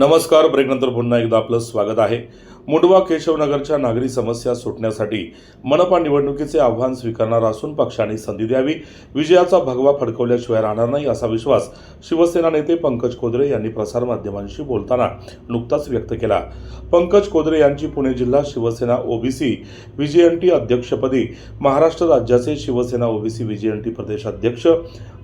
नमस्कार. ब्रेकनंतर पुन्हा एकदा आपलं स्वागत आहे. मुंडवा केशवनगरच्या नागरी समस्या सुटण्यासाठी मनपा निवडणुकीचे आव्हान स्वीकारणार असून पक्षाने संधी द्यावी विजयाचा भगवा फडकवल्याशिवाय राहणार नाही असा विश्वास शिवसेना नेते पंकज कोदरे यांनी प्रसारमाध्यमांशी बोलताना नुकताच व्यक्त केला. पंकज कोदरे यांची पुणे जिल्हा शिवसेना ओबीसी व्हीजीएनटी अध्यक्षपदी महाराष्ट्र राज्याचे शिवसेना ओबीसी व्हीजीएनटी प्रदेश अध्यक्ष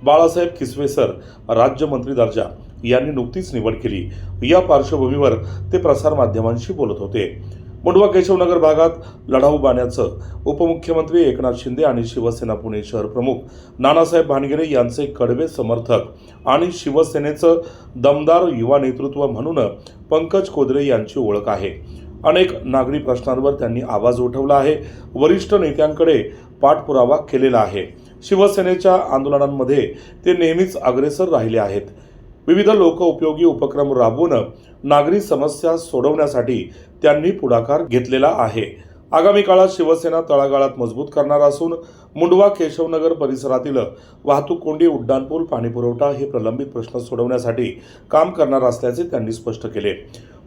बाळासाहेब किसवेसर राज्यमंत्री दर्जा यांनी नुकतीच निवड केली. या पार्श्वभूमीवर ते प्रसारमाध्यमांशी बोलत होते. मुंडवा केशवनगर भागात लढाऊ बाण्याचं उपमुख्यमंत्री एकनाथ शिंदे आणि शिवसेना पुणे शहर प्रमुख नानासाहेब भानगिरे यांचे कडवे समर्थक आणि शिवसेनेचं दमदार युवा नेतृत्व म्हणून पंकज कोदरे यांची ओळख आहे. अनेक नागरी प्रश्नांवर त्यांनी आवाज उठवला आहे. वरिष्ठ नेत्यांकडे पाठपुरावा केलेला आहे. शिवसेनेच्या आंदोलनांमध्ये ते नेहमीच अग्रेसर राहिले आहेत. विविध लोकउपयोगी उपक्रम राबवून नागरी समस्या सोडवण्यासाठी त्यांनी पुढाकार घेतलेला आहे. आगामी काळात शिवसेना तळागाळात मजबूत करणार असून मुंडवा केशवनगर परिसरातील वाहतूक कोंडी उड्डाणपूल पाणीपुरवठा हे प्रलंबित प्रश्न सोडवण्यासाठी काम करणार असल्याचे त्यांनी स्पष्ट केले.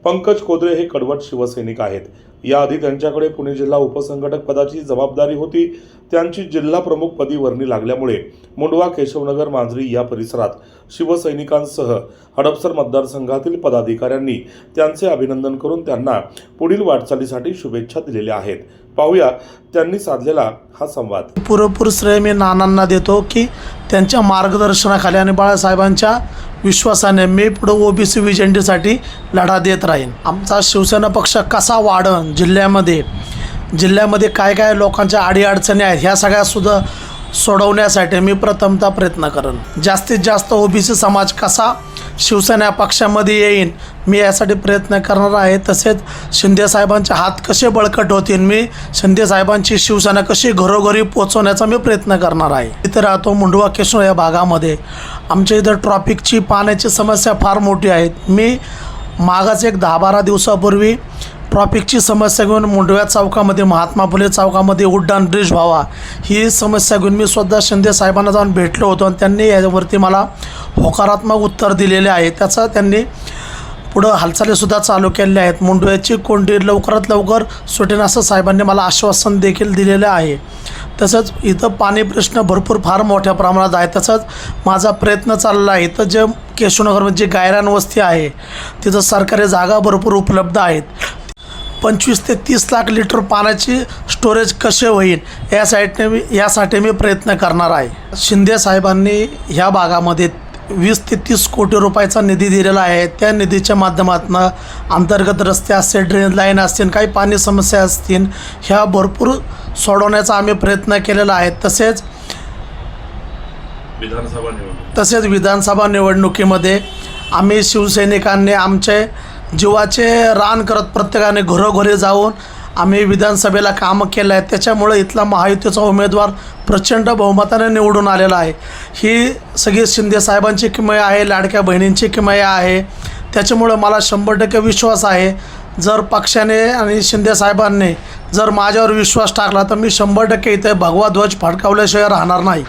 पंकज कोदरे हे कडवट शिवसैनिक आहेत. याआधी त्यांच्याकडे पुणे जिल्हा उपसंघटक पदाची जबाबदारी होती. त्यांची जिल्हा प्रमुख पदी वर्णी लागल्यामुळे मुंडवा केशवनगर मांजरी या परिसरात शिवसैनिकांसह हडपसर मतदारसंघातील पदाधिकाऱ्यांनी त्यांचे अभिनंदन करून त्यांना पुढील वाटचालीसाठी शुभेच्छा दिलेल्या आहेत. पाहूया त्यांनी साधलेला हा संवाद. पुरेपूर श्रेय मी नानांना देतो की त्यांच्या मार्गदर्शनाखाली आणि बाळासाहेबांच्या विश्वासाने मी पुढं ओबीसी विजेंडीसाठी लढा देत राहीन. आमचा शिवसेना पक्ष कसा वाढन जिल्ह्यामध्ये? जिल्ह्यामध्ये काय काय लोकांच्या अडीअडचणी आहेत ह्या सगळ्या सुद्धा सोडवण्यासाठी मी प्रथमतः प्रयत्न करेन. जास्तीत जास्त ओबीसी समाज कसा शिवसेना पक्षामध्ये येईन. मी यासाठी प्रयत्न करणार आहे. तसेच शिंदेसाहेबांचे हात कसे बळकट होतील? मी शिंदेसाहेबांची शिवसेना कशी घरोघरी पोचवण्याचा मी प्रयत्न करणार आहे. इथे राहतो मुंडवा केशव या भागामध्ये. आमच्या इथं ट्रॉफिकची पाण्याची समस्या फार मोठी आहे. मी मागाच एक दहा बारा दिवसापूर्वी ट्रॉफिकची समस्या घेऊन मुंडव्या चौकामध्ये महात्मा फुले चौकामध्ये उड्डाण ब्रिज व्हावा. ही समस्या घेऊन मी स्वतः शिंदे साहेबांना जाऊन भेटलो होतो आणि त्यांनी यावरती मला होकारात्मक उत्तर दिलेले आहे. त्याचा त्यांनी पुढं हालचालीसुद्धा चालू केलेल्या आहेत. मुंडव्याची कोंडी लवकरात लवकर सुटेन असं साहेबांनी मला आश्वासन देखील दिलेलं आहे. तसंच इथं पाणी प्रश्न भरपूर फार मोठ्या प्रमाणात आहे. तसंच माझा प्रयत्न चालला आहे. इथं जे केशवनगरमध्ये जे गायरान वस्ती आहे. तिथं सरकारी जागा भरपूर उपलब्ध आहेत. पंचवीस ते तीस लाख लिटर पाण्याची स्टोरेज कसे होईल? यासाठी मी यासाठी मी प्रयत्न करणार आहे. शिंदे साहेबांनी ह्या भागामध्ये वीस ते तीस कोटी रुपयाचा निधी दिलेला आहे. त्या निधीच्या माध्यमातून अंतर्गत रस्ते असतील ड्रेन लाईन असतील काही पाणी समस्या असतील ह्या भरपूर सोडवण्याचा आम्ही प्रयत्न केलेला आहे. तसेच विधानसभा तसेच विधानसभा निवडणुकीमध्ये आम्ही शिवसैनिकांनी आमचे जीवाचे रान करत प्रत्येकाने घरोघरी जाऊन आम्ही विधानसभेला कामं केलं आहे. त्याच्यामुळे इथला महायुतीचा उमेदवार प्रचंड बहुमताने निवडून आलेला आहे. ही सगळी शिंदे साहेबांची किमया आहे लाडक्या बहिणींची किमया आहे. त्याच्यामुळं मला शंभर टक्के विश्वास आहे. जर पक्षाने आणि शिंदे साहेबांनी जर माझ्यावर विश्वास टाकला तर मी शंभर टक्के इथे भगवा ध्वज फडकावल्याशिवाय राहणार नाही.